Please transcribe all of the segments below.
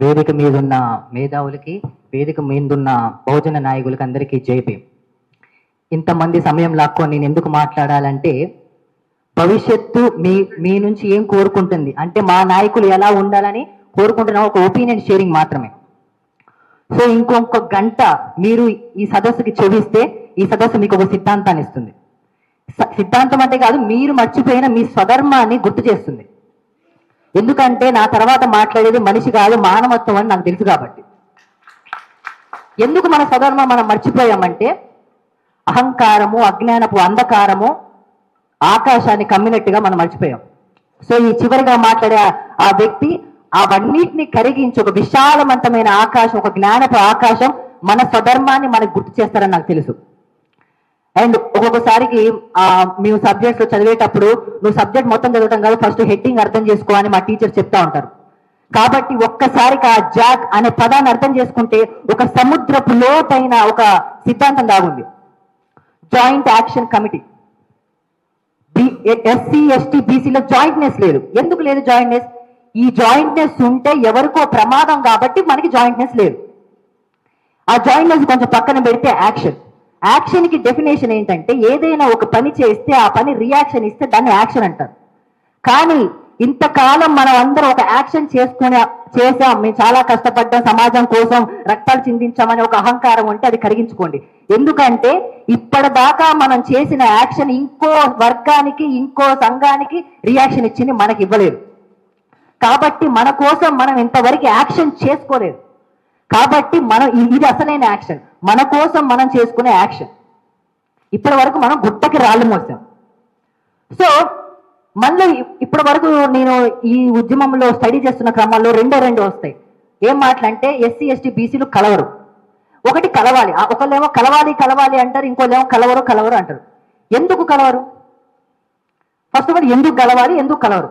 వేదిక మీదున్న మేధావులకి వేదిక మీదున్న బహుజన నాయకులకి అందరికీ జైపీ ఇంతమంది సమయం లాక్కొని నేను ఎందుకు మాట్లాడాలంటే భవిష్యత్తు మీ మీ నుంచి ఏం కోరుకుంటుంది? అంటే మా నాయకులు ఎలా ఉండాలని కోరుకుంటున్న ఒక ఒపీనియన్ షేరింగ్ మాత్రమే. సో ఇంకొక గంట మీరు ఈ సదస్సుకి చెవిస్తే ఈ సదస్సు మీకు ఒక సిద్ధాంతాన్ని ఇస్తుంది. సిద్ధాంతం అంటే కాదు మీరు మర్చిపోయిన మీ స్వధర్మాన్ని గుర్తు చేస్తుంది. ఎందుకంటే నా తర్వాత మాట్లాడేది మనిషి కాదు మానవత్వం అని నాకు తెలుసు కాబట్టి. ఎందుకు మన సధర్మం మనం మర్చిపోయామంటే అహంకారము అజ్ఞానపు అంధకారము ఆకాశాన్ని కమ్మినట్టుగా మనం మర్చిపోయాం. సో ఈ చివరిగా మాట్లాడే ఆ- ఆ వ్యక్తి అవన్నిటిని కరిగించి ఒక విశాలవంతమైన ఆకాశం ఒక జ్ఞానపు ఆకాశం మన స్వధర్మాన్ని మనకు గుర్తు చేస్తారని నాకు తెలుసు. అండ్ ఒక్కొక్కసారికి ఆ, మేము సబ్జెక్ట్స్లో చదివేటప్పుడు నువ్వు సబ్జెక్ట్ మొత్తం చదవటం కాదు ఫస్ట్ హెడ్డింగ్ అర్థం చేసుకో అని మా టీచర్ చెప్తా ఉంటారు. కాబట్టి ఒక్కసారికి ఆ జాక్ అనే పదాన్ని అర్థం చేసుకుంటే ఒక సముద్రపు లోతైన ఒక సిద్ధాంతం దాగుంది. Joint action committee SC ST బీసీలో జాయింట్నెస్ లేదు. ఎందుకు లేదు జాయింట్నెస్ ఈ జాయింట్నెస్ ఉంటే ఎవరికో ప్రమాదం కాబట్టి మనకి జాయింట్నెస్ లేదు. ఆ జాయింట్నెస్ కొంచెం పక్కన పెడితే యాక్షన్ యాక్షన్కి డెఫినేషన్ ఏంటంటే ఏదైనా ఒక పని చేస్తే ఆ పని రియాక్షన్ ఇస్తే దాన్ని యాక్షన్ అంటారు. కానీ ఇంతకాలం మనం అందరం ఒక యాక్షన్ చేసుకునే చేసాం మేము చాలా కష్టపడ్డాం సమాజం కోసం రక్తాలు చిందించామని ఒక అహంకారం ఉంటే అది కరిగించుకోండి. ఎందుకంటే ఇప్పటిదాకా మనం చేసిన యాక్షన్ ఇంకో వర్గానికి ఇంకో సంఘానికి రియాక్షన్ ఇచ్చింది మనకి ఇవ్వలేదు. కాబట్టి మన కోసం మనం ఇంతవరకు యాక్షన్ చేసుకోలేదు. కాబట్టి మనం ఇది అసలైన యాక్షన్. మన కోసం మనం చేసుకునే యాక్షన్. ఇప్పటి వరకు మనం గుట్టకి రాళ్ళు మోసాం. సో మళ్ళీ ఇప్పటి వరకు నేను ఈ ఉద్యమంలో స్టడీ చేస్తున్న క్రమంలో రెండో రెండు వస్తాయి. ఏం మాటలంటే ఎస్సీ ఎస్టీ బీసీలు కలవరు. ఒకటి కలవాలి. ఒకళ్ళేమో కలవాలి కలవాలి అంటారు ఇంకోళ్ళేమో కలవరు కలవరు అంటారు. ఎందుకు కలవరు? ఫస్ట్ ఆఫ్ ఆల్ ఎందుకు కలవాలి ఎందుకు కలవరు?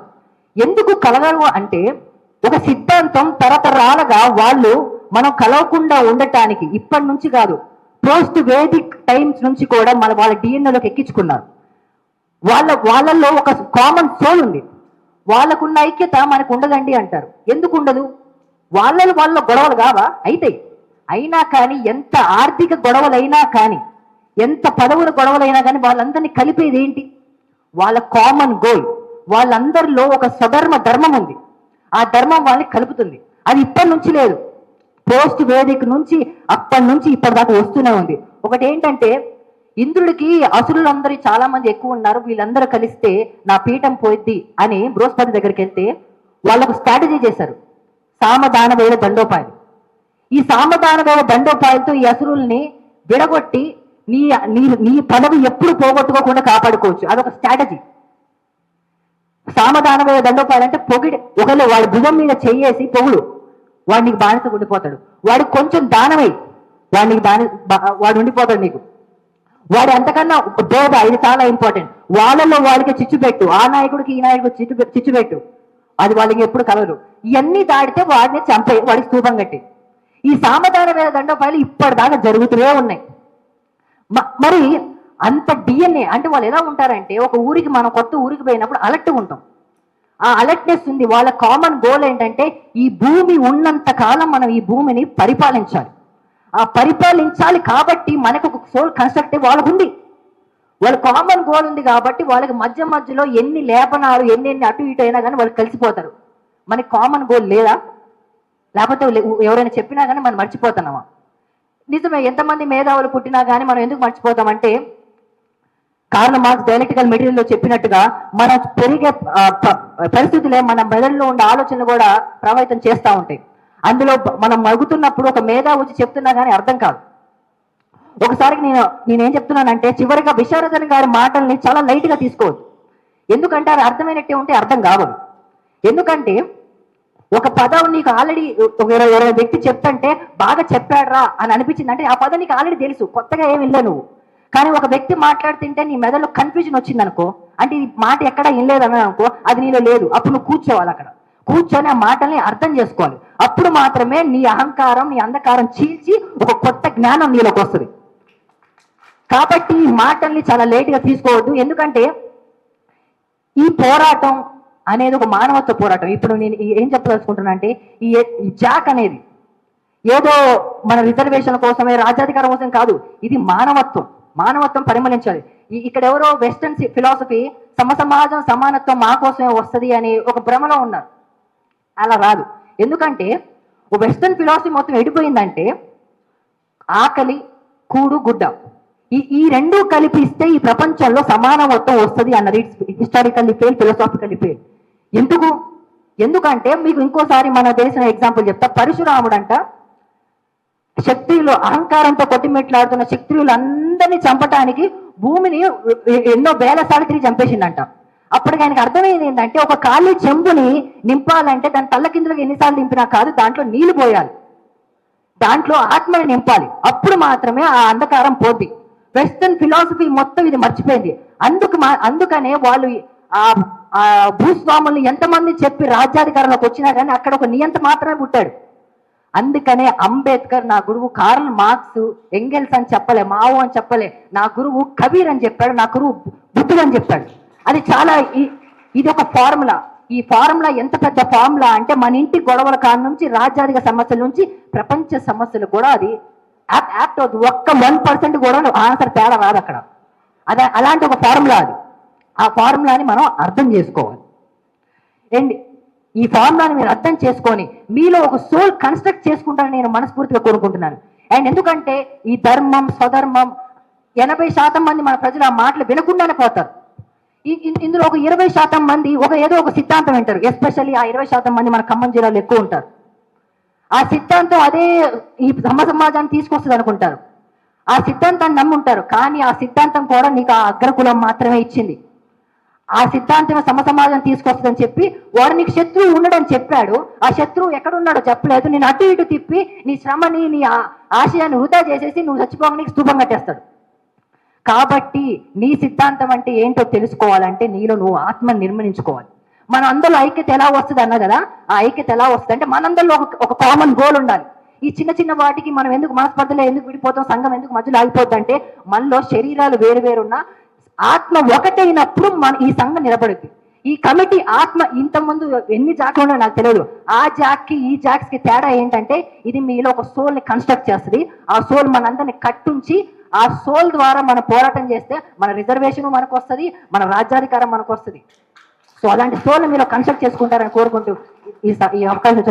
ఎందుకు కలగరు అంటే ఒక సిద్ధాంతం తరతరాలుగా వాళ్ళు మనం కలవకుండా ఉండటానికి ఇప్పటి నుంచి కాదు పోస్ట్ వేదిక్ టైమ్స్ నుంచి కూడా మన వాళ్ళ డిఎన్ఏలోకి ఎక్కించుకున్నారు. వాళ్ళ వాళ్ళల్లో ఒక కామన్ సోల్ ఉంది. వాళ్ళకున్న ఐక్యత మనకు ఉండదండి అంటారు. ఎందుకు ఉండదు? వాళ్ళలో వాళ్ళ గొడవలు కావా? అయితాయి. అయినా కానీ ఎంత ఆర్థిక గొడవలైనా కానీ ఎంత పదవుల గొడవలైనా కానీ వాళ్ళందరినీ కలిపేది ఏంటి? వాళ్ళ కామన్ గోల్ వాళ్ళందరిలో ఒక స్వధర్మ ధర్మం ఉంది. ఆ ధర్మం వాళ్ళని కలుపుతుంది. అది ఇప్పటి నుంచి లేదు. పోస్ట్ వేదిక నుంచి అప్పటి నుంచి ఇప్పటిదాకా వస్తూనే ఉంది. ఒకటి ఏంటంటే ఇంద్రుడికి అసురులందరూ చాలా మంది ఎక్కువ ఉన్నారు. వీళ్ళందరూ కలిస్తే నా పీఠం పోయిద్ది అని బృహస్పతి దగ్గరికి వెళ్తే వాళ్ళకు స్ట్రాటజీ చేశారు. సామదాన వేద దండోపాయం. ఈ సామదాన వేద దండోపాయంతో ఈ అసురుల్ని విడగొట్టి నీ నీ నీ పదవి ఎప్పుడు పోగొట్టుకోకుండా కాపాడుకోవచ్చు. అదొక స్ట్రాటజీ సామదాన వేద దండోపాయం అంటే పొగిడి ఒకళ్ళు వాళ్ళ భుజం మీద చెయ్యేసి పొగుడు. వాడు నీకు బానిస ఉండిపోతాడు. వాడికి కొంచెం దానమై వాడు నీకు బాని వాడు ఉండిపోతాడు నీకు. వాడు అంతకన్నా బోధ ఇది చాలా ఇంపార్టెంట్ వాళ్ళలో వాళ్ళకి చిచ్చు పెట్టు. ఆ నాయకుడికి ఈ నాయకుడికి చిచ్చు చిచ్చు పెట్టు. అది వాళ్ళకి ఎప్పుడు కలరు ఇవన్నీ దాడితే వాడిని చంపే వాడికి స్థూపం కట్టి. ఈ సామధాన వేద దండోపాయాలు ఇప్పటిదాకా జరుగుతూనే ఉన్నాయి. మ- మరి అంత డిఎన్ఏ అంటే వాళ్ళు ఎలా ఉంటారంటే ఒక ఊరికి మనం కొత్త ఊరికి పోయినప్పుడు అలర్ట్ ఉంటాం. ఆ అలర్ట్నెస్ ఉంది. వాళ్ళ కామన్ గోల్ ఏంటంటే ఈ భూమి ఉన్నంత కాలం మనం ఈ భూమిని పరిపాలించాలి. ఆ పరిపాలించాలి కాబట్టి మనకు ఒక సోల్ కన్స్ట్రక్ట్ వాళ్ళకు ఉంది. వాళ్ళ కామన్ గోల్ ఉంది కాబట్టి వాళ్ళకి మధ్య మధ్యలో ఎన్ని లేపనాలు ఎన్ని ఎన్ని అటు ఇటు అయినా కానీ వాళ్ళు కలిసిపోతారు. మనకి కామన్ గోల్ లేదా? లేకపోతే ఎవరైనా చెప్పినా కానీ మనం మర్చిపోతున్నామా? నిజమే ఎంతమంది మేధావులు పుట్టినా కానీ మనం ఎందుకు మర్చిపోతామంటే కారణం మార్క్స్ డైలెక్టికల్ మెటీరియల్లో చెప్పినట్టుగా మన పెరిగే పరిస్థితులే మన మెదడులో ఉండే ఆలోచనలు కూడా ప్రభావితం చేస్తూ ఉంటాయి. అందులో మనం మరుగుతున్నప్పుడు ఒక మేధా వచ్చి చెప్తున్నా కానీ అర్థం కాదు. ఒకసారి నేను నేనేం చెప్తున్నానంటే చివరిగా విశారదన్ గారి మాటల్ని చాలా లైట్గా తీసుకోవద్దు. ఎందుకంటే అది అర్థమైనట్టే ఉంటే అర్థం కావదు. ఎందుకంటే ఒక పదం నీకు ఆల్రెడీ ఒక ఇరవై ఇరవై వ్యక్తి చెప్తంటే బాగా చెప్పాడ్రా అని అనిపించింది అంటే ఆ పదం నీకు ఆల్రెడీ తెలుసు. కొత్తగా ఏమి వినలే నువ్వు. కానీ ఒక వ్యక్తి మాట్లాడుతుంటే నీ మెదడులో కన్ఫ్యూజన్ వచ్చింది అనుకో అంటే ఈ మాట ఎక్కడ వినలేదు అనుకో అది నీలో లేదు. అప్పుడు నువ్వు కూర్చోవాలి అక్కడ. కూర్చొని ఆ మాటల్ని అర్థం చేసుకోవాలి. అప్పుడు మాత్రమే నీ అహంకారం నీ అంధకారం చీల్చి ఒక కొత్త జ్ఞానం నీలోకి వస్తుంది. కాబట్టి ఈ మాటల్ని చాలా లేట్గా తీసుకోవద్దు. ఎందుకంటే ఈ పోరాటం అనేది ఒక మానవత్వ పోరాటం. ఇప్పుడు నేను ఏం చెప్పదలుచుకుంటున్నా అంటే ఈ ఈ జాక్ అనేది ఏదో మన రిజర్వేషన్ కోసమే రాజ్యాధికారం కోసం కాదు. ఇది మానవత్వం. మానవత్వం పరిమళించాలి. ఇక్కడ ఎవరో వెస్టర్న్ ఫిలాసఫీ సమ సమాజం సమానత్వం మా కోసమే వస్తుంది అని ఒక భ్రమలో ఉన్నారు. అలా రాదు. ఎందుకంటే ఓ వెస్టర్న్ ఫిలాసఫీ మొత్తం ఎడిపోయిందంటే ఆకలి కూడు గుడ్డ. ఈ ఈ రెండు కలిపి ఇస్తే ఈ ప్రపంచంలో సమానత్వం వస్తుంది అన్నది హిస్టారికల్లీ ఫెయిల్ ఫిలాసాఫికల్లీ ఫెయిల్ ఎందుకు? ఎందుకంటే మీకు ఇంకోసారి మన దేశం ఎగ్జాంపుల్ చెప్తా. పరశురాముడంట శక్తులు అహంకారంతో కొట్టిమెట్లాడుతున్న శక్తులు చంపటానికి భూమిని ఎన్నో వేల సార్లు తిరిగి చంపేసిందంట. అప్పటికి ఆయనకు అర్థమైంది ఏంటంటే ఒక ఖాళీ చెంబుని నింపాలంటే దాని తల్ల కిందలకు ఎన్నిసార్లు నింపినా కాదు దాంట్లో నీళ్ళు పోయాలి. దాంట్లో ఆత్మని నింపాలి. అప్పుడు మాత్రమే ఆ అంధకారం పోద్ది. వెస్టర్న్ ఫిలాసఫీ మొత్తం ఇది మర్చిపోయింది. అందుకు మా అందుకనే వాళ్ళు ఆ భూస్వాములు భూస్వాముల్ని ఎంతమంది చెప్పి రాజ్యాధికారంలోకి వచ్చినా కానీ అక్కడ ఒక నియంత మాత్రమే పుట్టాడు. అందుకనే అంబేద్కర్ నా గురువు కార్ల్ మార్క్స్ ఎంగెల్స్ అని చెప్పలే మావో అని చెప్పలే నా గురువు కబీర్ అని చెప్పాడు నా గురువు బుద్ధుడు అని చెప్పాడు. అది చాలా ఈ- ఇది ఒక ఫార్ములా. ఈ ఫార్ములా ఎంత పెద్ద ఫార్ములా అంటే మన ఇంటి గొడవల కాడ నుంచి రాజ్యాధిక సమస్యల నుంచి ప్రపంచ సమస్యలు కూడా అది యాప్ యాప్ట్ అవుతుంది. ఒక్క వన్ పర్సెంట్ కూడా ఆన్సర్ తేడా రాదు అక్కడ. అదే అలాంటి ఒక ఫార్ములా అది. ఆ ఫార్ములాని మనం అర్థం చేసుకోవాలి. అండ్ ఈ ఫార్ములాని మీరు అర్థం చేసుకొని మీలో ఒక సోల్ కన్స్ట్రక్ట్ చేసుకుంటారని నేను మనస్ఫూర్తిగా కోరుకుంటున్నాను. అండ్ ఎందుకంటే ఈ ధర్మం స్వధర్మం ఎనభై శాతం మంది మన ప్రజలు ఆ మాటలు వినకుండానే పోతారు. ఇందులో ఒక ఇరవై శాతం మంది ఒక ఏదో ఒక సిద్ధాంతం వింటారు. ఎస్పెషల్లీ ఆ ఇరవై శాతం మంది మన ఖమ్మం జిల్లాలో ఎక్కువ ఉంటారు. ఆ సిద్ధాంతం అదే ఈ సమ సమాజాన్ని తీసుకొస్తుంది అనుకుంటారు. ఆ సిద్ధాంతాన్ని నమ్ముంటారు. కానీ ఆ సిద్ధాంతం కూడా నీకు ఆ అగ్రకులం మాత్రమే ఇచ్చింది. ఆ సిద్ధాంతం సమసమాజం తీసుకొస్తుందని చెప్పి వాడు నీకు శత్రువు ఉండడని చెప్పాడు. ఆ శత్రువు ఎక్కడున్నాడో చెప్పలేదు. నేను అటు ఇటు తిప్పి నీ శ్రమని నీ ఆ- ఆశయాన్ని వృధా చేసేసి నువ్వు చచ్చిపోవడానికి నీకు స్తూపం కట్టేస్తాడు. కాబట్టి నీ సిద్ధాంతం అంటే ఏంటో తెలుసుకోవాలంటే నీలో నువ్వు ఆత్మ నిర్మించుకోవాలి మన అందరిలో ఐక్యత ఎలా వస్తుంది అన్న కదా ఆ ఐక్యత ఎలా వస్తుంది అంటే మనందరిలో ఒక ఒక కామన్ గోల్ ఉండాలి. ఈ చిన్న చిన్న వాటికి మనం ఎందుకు మనస్పర్ధలో ఎందుకు విడిపోతాం సంఘం ఎందుకు మధ్యలో ఆగిపోద్ది అంటే మనలో శరీరాలు వేరు వేరున్నా ఆత్మ ఒకటైనప్పుడు మన ఈ సంఘం నిలబడుద్ది. ఈ కమిటీ ఆత్మ ఇంతకుముందు ఎన్ని జాక్లు ఉన్నాయో నాకు తెలియదు. ఆ జాక్కి ఈ జాక్స్కి తేడా ఏంటంటే ఇది మీలో ఒక సోల్ని కన్స్ట్రక్ట్ చేస్తుంది. ఆ సోల్ మనందరిని కట్టుంచి ఆ సోల్ ద్వారా మనం పోరాటం చేస్తే మన రిజర్వేషన్ మనకు వస్తుంది మన రాజ్యాధికారం మనకు వస్తుంది సో అలాంటి సోల్ మీరు కన్స్ట్రక్ట్ చేసుకుంటారని కోరుకుంటూ ఈ అవకాశం